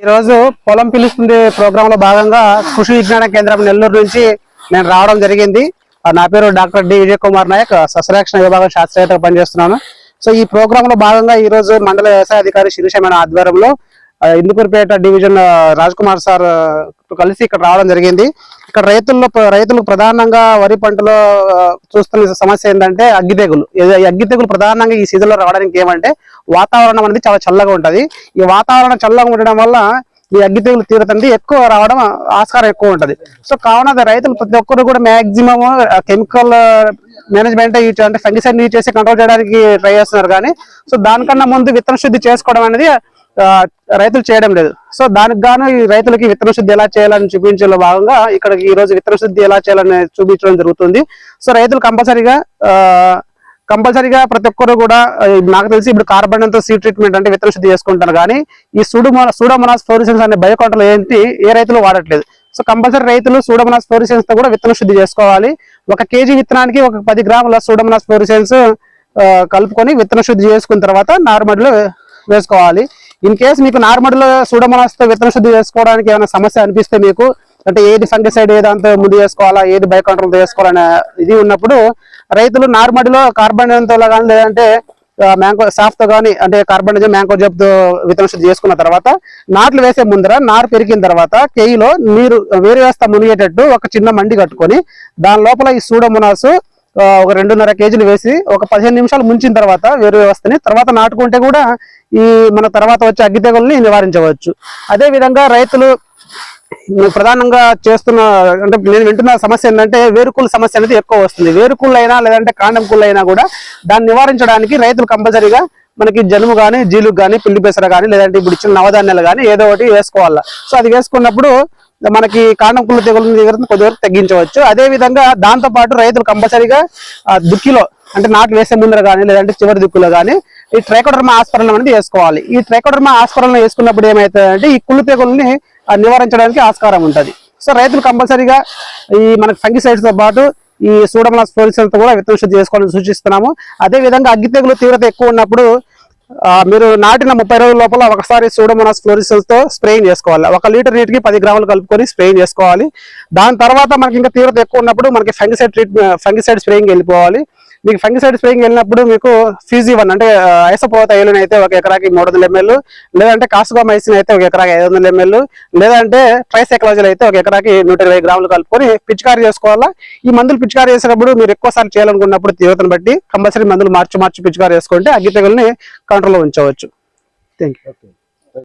ఈ రోజు పొలం పిలుస్తుంది ప్రోగ్రామ్లో భాగంగా కృషి విజ్ఞాన కేంద్రం నెల్లూరు నుంచి నేను రావడం జరిగింది. ఆ, నా పేరు డాక్టర్ డి విజయ్ కుమార్ నాయక్ సస్యరక్షణ విభాగం శాస్త్రవేత్తగా పనిచేస్తున్నాను. సో ఈ ప్రోగ్రామ్లో భాగంగా ఈ రోజు మండల వ్యవసాయ అధికారి శిరీషమైన ఆధ్వర్యంలో ఇందుకూరుపేట డివిజన్ రాజ్ కుమార్ సార్ కలిసి ఇక్కడ రావడం జరిగింది. ఇక్కడ రైతుల్లో రైతులకు ప్రధానంగా వరి పంటలో చూస్తున్న సమస్య ఏంటంటే అగ్గి తెగులు. అగ్గి తెగులు ప్రధానంగా ఈ సీజన్లో రావడానికి ఏమంటే వాతావరణం అనేది చాలా చల్లగా ఉంటుంది. ఈ వాతావరణం చల్లగా ఉండడం వల్ల ఈ అగ్గి తెగులు తీవ్రత అనేది ఎక్కువ రావడం ఆస్కారం ఎక్కువ ఉంటుంది. సో కావున రైతులు ప్రతి ఒక్కరు కూడా మ్యాక్సిమం కెమికల్ మేనేజ్మెంట్ యూజ్ అంటే ఫంగిసైడ్ యూజ్ చేసి కంట్రోల్ చేయడానికి ట్రై చేస్తున్నారు కానీ సో దానికన్నా ముందు విత్తన శుద్ధి చేసుకోవడం అనేది రైతులు చేయడం లేదు. సో దానికి గాను ఈ రైతులకి విత్తన శుద్ధి ఎలా చేయాలని చూపించే భాగంగా ఇక్కడ ఈ రోజు విత్తన శుద్ధి ఎలా చేయాలని చూపించడం జరుగుతుంది. సో రైతులు కంపల్సరీగా కంపల్సరీగా ప్రతి ఒక్కరు కూడా నాకు తెలిసి ఇప్పుడు కార్బన్ అంతా సీ ట్రీట్మెంట్ అంటే విత్తన శుద్ధి చేసుకుంటారు. కానీ ఈ సూడోమోనా సూడోమోనాస్ ఫ్లోరిసెన్స్ అనే బయోకంట్రోల్ ఏంటి ఏ రైతులు వాడట్లేదు. సో కంపల్సరీ రైతులు సూడోమోనాస్ ఫ్లోరిసెన్స్తో కూడా విత్తన శుద్ధి చేసుకోవాలి. ఒక కేజీ విత్తనానికి ఒక పది గ్రాముల సూడోమోనాస్ ఫ్లోరిసెన్స్ కలుపుకొని విత్తన శుద్ధి చేసుకున్న తర్వాత నార్మల్లో వేసుకోవాలి. ఇన్ కేసు మీకు నార్మల్ సూడోమోనాస్ విత్తన శుద్ధి చేసుకోవడానికి ఏమైనా సమస్య అనిపిస్తే మీకు అంటే ఏది ఫంగిసైడ్ అంత ముందు చేసుకోవాలా ఏది బయో కంట్రోల్ చేసుకోవాలనే ఇది ఉన్నప్పుడు రైతులు నార్మడిలో కార్బన్తో కానీ లేదంటే మ్యాంగో సాఫ్తో కానీ అంటే కార్బన్ మ్యాంగో జబ్తో విత్తన శుద్ధి చేసుకున్న తర్వాత నాట్లు వేసే ముందర నారు పెరిగిన తర్వాత కేయిలో నీరు వేరు వేస్త మునిగేటట్టు ఒక చిన్న మండి కట్టుకొని దాని లోపల ఈ సూడోమోనాస్ ఒక రెండున్నర కేజీలు వేసి ఒక పదిహేను నిమిషాలు ముంచిన తర్వాత వేరు వ్యవస్థని తర్వాత నాటుకుంటే కూడా ఈ మన తర్వాత వచ్చే అగ్గి తెగుల్ని నివారించవచ్చు. అదే విధంగా రైతులు ప్రధానంగా చేస్తున్న అంటే నేను వింటున్న సమస్య ఏంటంటే వేరుకుల సమస్య అనేది ఎక్కువ వస్తుంది. వేరుకుళ్ళు అయినా లేదంటే కాండం కుళ్ళు అయినా కూడా దాన్ని నివారించడానికి రైతులు కంపల్సరీగా మనకి జనుము కానీ జీలుకు కానీ పిల్లి పెసర కానీ లేదంటే ఇప్పుడు ఇచ్చిన నవధాన్యాలు కానీ ఏదో ఒకటి వేసుకోవాలా. సో అది వేసుకున్నప్పుడు మనకి కాండం కుళ్ళు తెగులు దగ్గర కొద్దివరకు తగ్గించవచ్చు. అదే విధంగా రైతులు కంపల్సరీగా దుక్కిలో అంటే నాటు వేసే ముందర కానీ లేదంటే చివరి దుక్కులో కానీ ఈ ట్రైకోడర్మా ఆస్పరణం అనేది వేసుకోవాలి. ఈ ట్రైకోడర్మా ఆస్పరణం వేసుకున్నప్పుడు ఏమవుతుందంటే ఈ కుళ్ళు తెగుల్ని నివారించడానికి ఆస్కారం ఉంటుంది. సో రైతులు కంపల్సరీగా ఈ మనకు ఫంగిసైడ్స్తో పాటు ఈ సూడమలాస్ ఫ్లోరిసెన్స్ కూడా విత్తన శుద్ధి చేసుకోవాలని సూచిస్తున్నాము. అదే విధంగా అగ్గి తెగులు తీవ్రత ఎక్కువ ఉన్నప్పుడు మీరు నాటిన ముప్పై రోజుల లోపల ఒకసారి సూడమోనాస్ ఫ్లోరిసల్స్తో స్ప్రేయింగ్ చేసుకోవాలి. ఒక లీటర్ నీటికి పది గ్రాములు కలుపుకొని స్ప్రేయింగ్ చేసుకోవాలి. దాని తర్వాత మనకి ఇంకా తీవ్రత ఎక్కువ ఉన్నప్పుడు మనకి ఫంగిసైడ్ ట్రీట్మెంట్ ఫంగిసైడ్ స్ప్రేయింగ్ వెళ్ళిపోవాలి. మీకు ఫంగిసైడ్ స్ప్రేయింగ్ వెళ్ళినప్పుడు మీకు సీజీ వన్ అంటే ఐసపోత ఏలుని అయితే ఒక ఎకరాకి మూడు వందల ఎంఎల్ లేదంటే కాసుగోమైసిన్ అయితే ఒక ఎకరాకి ఐదు వందల ఎంఎల్ లేదంటే ట్రైసైక్లాజల్ అయితే ఒక ఎకరాకి నూట ఇరవై గ్రాములు కలుపుకొని పిచికారీ చేసుకోవాలా? ఈ మందులు పిచికారీ చేసేటప్పుడు మీరు ఎక్కువసారి చేయాలనుకున్నప్పుడు తీవ్రతను బట్టి కంపల్సరీ మందులు మార్చి మార్చి పిచికారీ చేసుకుంటే అగ్గి తెగుల్ని కంట్రోల్లో ఉంచవచ్చు. Thank you